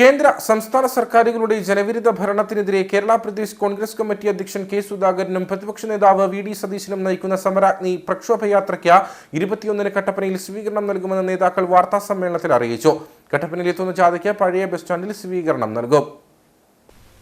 കേന്ദ്ര സംസ്ഥാന സർക്കാരുകളുടെ ജനവിരുദ്ധ ഭരണത്തിനെതിരെ കേരള പ്രദേശ് കോൺഗ്രസ് കമ്മിറ്റി അധ്യക്ഷൻ കെ സുധാകരനും പ്രതിപക്ഷ നേതാവ് വി ഡി സതീശനും നയിക്കുന്ന സമരാഗ്നി പ്രക്ഷോഭയാത്രയ്ക്ക് ഇരുപത്തിയൊന്നിന് കട്ടപ്പനയിൽ സ്വീകരണം നൽകുമെന്ന് നേതാക്കൾ വാർത്താ സമ്മേളനത്തിൽ അറിയിച്ചു. കട്ടപ്പനയിൽ എത്തുന്ന ജാഥയ്ക്ക് പഴയ ബസ് സ്റ്റാൻഡിൽ സ്വീകരണം നൽകും.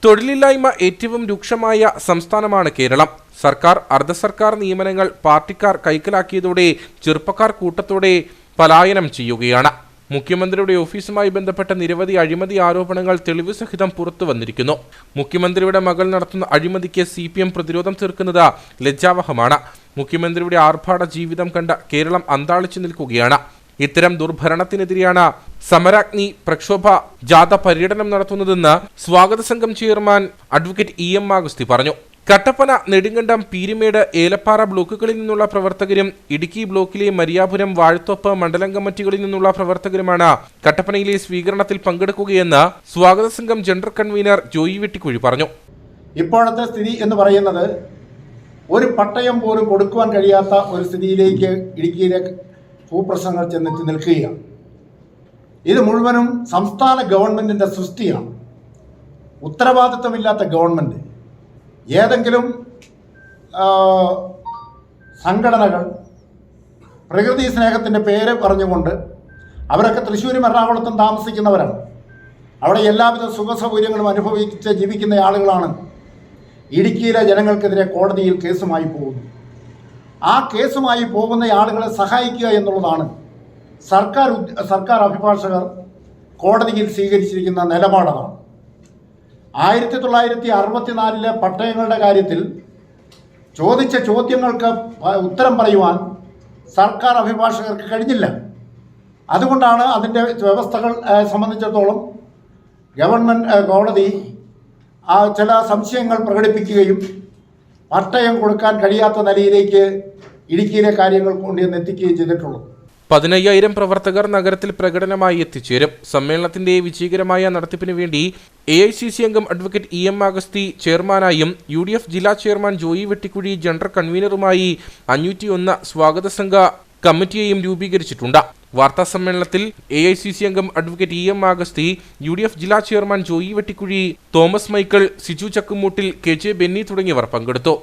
തൊഴിലില്ലായ്മ ഏറ്റവും രൂക്ഷമായ സംസ്ഥാനമാണ് കേരളം. സർക്കാർ അർദ്ധ സർക്കാർ നിയമനങ്ങൾ പാർട്ടിക്കാർ കൈക്കലാക്കിയതോടെ ചെറുപ്പക്കാർ കൂട്ടത്തോടെ പലായനം ചെയ്യുകയാണ്. മുഖ്യമന്ത്രിയുടെ ഓഫീസുമായി ബന്ധപ്പെട്ട നിരവധി അഴിമതി ആരോപണങ്ങൾ തെളിവ് സഹിതം പുറത്തു വന്നിരിക്കുന്നു. മുഖ്യമന്ത്രിയുടെ മകൾ നടത്തുന്ന അഴിമതിക്ക് സി പി എം പ്രതിരോധം തീർക്കുന്നത് ലജ്ജാവഹമാണ്. മുഖ്യമന്ത്രിയുടെ ആർഭാട ജീവിതം കണ്ട കേരളം അന്താളിച്ചു നിൽക്കുകയാണ്. ഇത്തരം ദുർഭരണത്തിനെതിരെയാണ് സമരാഗ്നി പ്രക്ഷോഭ ജാഥ പര്യടനം നടത്തുന്നതെന്ന് സ്വാഗത സംഘം chairman advocate E M Augusthy പറഞ്ഞു. കട്ടപ്പന നെടുങ്കണ്ടം പീരുമേട് ഏലപ്പാറ ബ്ലോക്കുകളിൽ നിന്നുള്ള പ്രവർത്തകരും ഇടുക്കി ബ്ലോക്കിലെ മരിയാപുരം വാഴത്തോപ്പ് മണ്ഡലം കമ്മിറ്റികളിൽ നിന്നുള്ള പ്രവർത്തകരുമാണ് കട്ടപ്പനയിലെ സ്വീകരണത്തിൽ പങ്കെടുക്കുകയെന്ന് സ്വാഗത സംഘം ജനറൽ കൺവീനർ ജോയി വെട്ടിക്കുഴി പറഞ്ഞു. ഇപ്പോഴത്തെ സ്ഥിതി എന്ന് പറയുന്നത് ഒരു പട്ടയം പോലും കൊടുക്കുവാൻ കഴിയാത്ത ഒരു സ്ഥിതിയിലേക്ക് ഇടുക്കിയിലെ ഭൂപ്രശ്നങ്ങൾ ചെന്നെത്തി നിൽക്കുകയാണ്. ഇത് മുഴുവനും സംസ്ഥാന ഗവൺമെന്റിന്റെ സൃഷ്ടിയാണ്. ഉത്തരവാദിത്തമില്ലാത്ത ഗവൺമെന്റ് ഏതെങ്കിലും സംഘടനകൾ പ്രകൃതി സ്നേഹത്തിന്റെ പേര് പറഞ്ഞുകൊണ്ട് അവരൊക്കെ തൃശ്ശൂരും എറണാകുളത്തും താമസിക്കുന്നവരാണ്. അവിടെ എല്ലാവിധ സുഖ സൗകര്യങ്ങളും അനുഭവിച്ച് ജീവിക്കുന്ന ആളുകളാണ് ഇടുക്കിയിലെ ജനങ്ങൾക്കെതിരെ കോടതിയിൽ കേസുമായി പോകുന്നു ആ കേസുമായി പോകുന്ന ആളുകളെ സഹായിക്കുക എന്നുള്ളതാണ് സർക്കാർ സർക്കാർ അഭിഭാഷകർ കോടതിയിൽ സ്വീകരിച്ചിരിക്കുന്ന നിലപാടാണ്. ആയിരത്തി തൊള്ളായിരത്തി അറുപത്തിനാലിലെ പട്ടയങ്ങളുടെ കാര്യത്തിൽ ചോദിച്ച ചോദ്യങ്ങൾക്ക് ഉത്തരം പറയുവാൻ സർക്കാർ അഭിഭാഷകർക്ക് കഴിഞ്ഞില്ല. അതുകൊണ്ടാണ് അതിന്റെ വ്യവസ്ഥകൾ സംബന്ധിച്ചിടത്തോളം ഗവൺമെന്റ് കോടതി ആ ചില സംശയങ്ങൾ പ്രകടിപ്പിക്കുകയും പട്ടയം കൊടുക്കാൻ കഴിയാത്ത നിലയിലേക്ക് ഇടുക്കിയിലെ കാര്യങ്ങൾ കൊണ്ടുവന്ന് എത്തിക്കുകയും ചെയ്തിട്ടുള്ളൂ. പതിനയ്യായിരം പ്രവർത്തകർ നഗരത്തിൽ പ്രകടനമായി എത്തിച്ചേരും. സമ്മേളനത്തിന്റെ വിജയകരമായ നടത്തിപ്പിന് വേണ്ടി എ ഐ സി സി അംഗം അഡ്വക്കേറ്റ് ഇ എം അഗസ്തി ചെയർമാനായും യു ഡി എഫ് ജില്ലാ ചെയർമാൻ ജോയി വെട്ടിക്കുഴി ജനറൽ കൺവീനറുമായി അഞ്ഞൂറ്റിയൊന്ന് സ്വാഗത സംഘ കമ്മിറ്റിയെയും രൂപീകരിച്ചിട്ടുണ്ട്. വാർത്താ സമ്മേളനത്തിൽ എ ഐ സി സി അംഗം advocate E M Augusthy U D F ജില്ലാ chairman Joy Vettikuzhy Thomas Michael Siju Chakkumoottil K J Benny തുടങ്ങിയവർ പങ്കെടുത്തു.